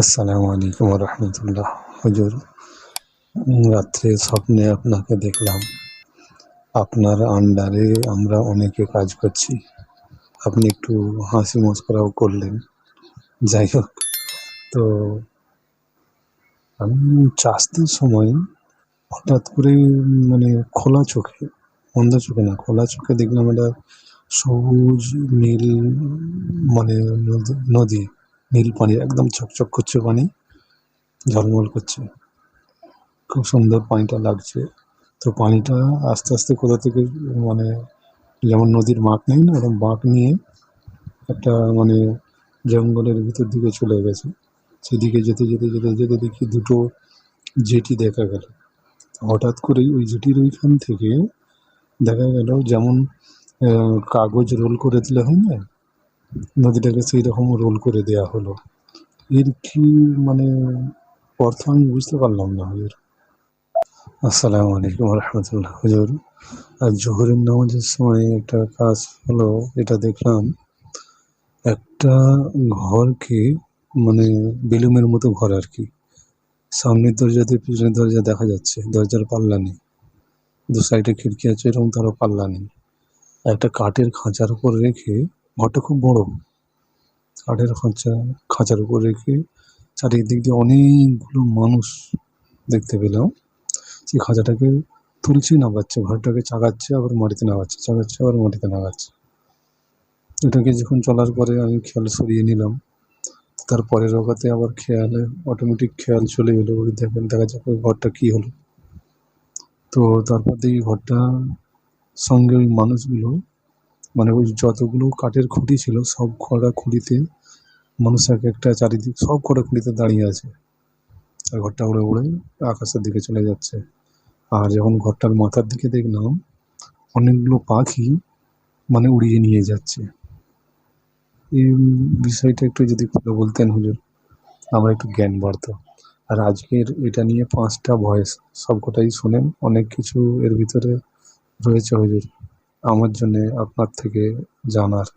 আসসালামু আলাইকুম রহমতুল্লাহ হুজুর, রাত্রে স্বপ্নে আপনাকে দেখলাম। আপনার আন্ডারে আমরা অনেকে কাজ করছি। আপনি একটু হাসি মস্করাও করলেন। যাই হোক, তো আমি চাষতের সময় হঠাৎ করে মানে খোলা চোখে বন্ধ চোখে না, খোলা চোখে দেখলাম একটা সবুজ নীল মানে নদী। নীল পানি, একদম চকচক করছে পানি, ঝলমল করছে। খুব সুন্দর পানিটা লাগছে। তো পানিটা আস্তে আস্তে কোথা থেকে মানে যেমন নদীর বাঁক নেই না, ওরকম বাঁক নিয়ে একটা মানে জঙ্গলের ভিতর দিকে চলে গেছে। সেদিকে যেতে যেতে যেতে যেতে দেখি দুটো জেটি দেখা গেল। হঠাৎ করেই ওই জেটির ওইখান থেকে দেখা গেল যেমন কাগজ রোল করে দিলে হয় না নদীটাকে সেই রকম রোল করে দেয়া হলো। এর কি মানে অর্থ আমি বুঝতে পারলাম না হুজুর আসসালামু আলাইকুম রহমতুল্লাহ। হুজুর আর জোহরের নামাজের সময় একটা কাজ হলো, এটা দেখলাম একটা ঘরকে মানে বেলুমের মতো ঘর আর কি। সামনের দরজা দিয়ে পিছনের দরজা দেখা যাচ্ছে, দরজার পাল্লা নেই। দু সাইডে খিড়কি আছে এরকম তারও পাল্লা নেই। একটা কাঠের খাঁচার উপর রেখে ঘরটা খুব বড়। কাঠের খাঁচা, খাঁচার উপর রেখে চারিদিক দিয়ে অনেকগুলো মানুষ দেখতে পেলাম। সেই খাঁচাটাকে তুলছে, নামাচ্ছে, ঘরটাকে চাগাচ্ছে আবার মাটিতে নামাচ্ছে চাগাচ্ছে আবার মাটিতে নামাচ্ছে। এটাকে যখন চলার পরে আমি খেয়াল সরিয়ে নিলাম। তার পরের ওকাতে আবার খেয়ালে অটোমেটিক খেয়াল চলে এলো। দেখেন, দেখা যাক ওই ঘরটা কী হলো। তো তারপর দেখি ঘরটা সঙ্গে ওই মানুষগুলো মানে ওই যতগুলো কাঠের খুঁটি ছিল, সব কটা খুঁটিতে মানুষ এক একটা চারিদিক, সব কটা খুঁটিতে দাঁড়িয়ে আছে। আর ঘরটা উড়ে উড়ে আকাশের দিকে চলে যাচ্ছে। আর যখন ঘরটার মাথার দিকে দেখলাম, অনেকগুলো পাখি মানে উড়িয়ে নিয়ে যাচ্ছে। এই বিষয়টা একটু যদি খুলে বলতেন হুজুর, আমার একটু জ্ঞান বাড়তো। আর আজকের এটা নিয়ে পাঁচটা ভয়েস, সবকটাই শোনেন, অনেক কিছু এর ভিতরে রয়েছে হুজুর। আমার জন্যে আপনার থেকে জানার